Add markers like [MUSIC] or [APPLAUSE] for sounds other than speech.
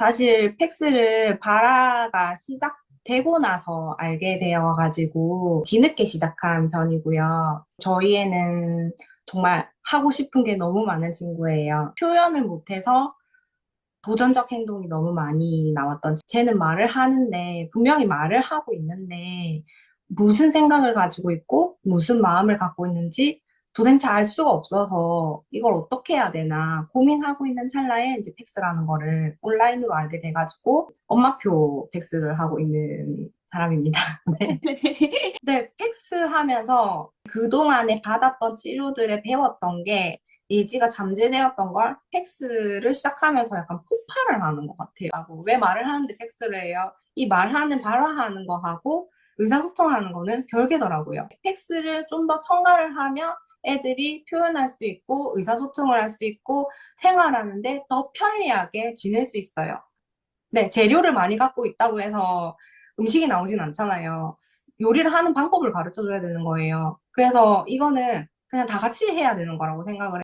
사실 팩스를 바라가 시작되고 나서 알게 되어가지고 뒤늦게 시작한 편이고요. 저희 애는 정말 하고 싶은 게 너무 많은 친구예요. 표현을 못해서 도전적 행동이 너무 많이 나왔던 쟤는 말을 하는데 분명히 말을 하고 있는데 무슨 생각을 가지고 있고 무슨 마음을 갖고 있는지 도대체 알 수가 없어서 이걸 어떻게 해야 되나 고민하고 있는 찰나에 이제 팩스라는 거를 온라인으로 알게 돼가지고 엄마표 팩스를 하고 있는 사람입니다. [LAUGHS] 네. 네, 팩스 하면서 그동안에 받았던 치료들에 배웠던 게 예지가 잠재되었던 걸 팩스를 시작하면서 약간 폭발을 하는 것 같아요. 왜 말을 하는데 팩스를 해요? 이 말하는 발화하는 거하고 의사소통하는 거는 별개더라고요. 팩스를 좀 더 첨가를 하면 애들이 표현할 수 있고 의사소통을 할 수 있고 생활하는데 더 편리하게 지낼 수 있어요. 네, 재료를 많이 갖고 있다고 해서 음식이 나오진 않잖아요. 요리를 하는 방법을 가르쳐 줘야 되는 거예요. 그래서 이거는 그냥 다 같이 해야 되는 거라고 생각을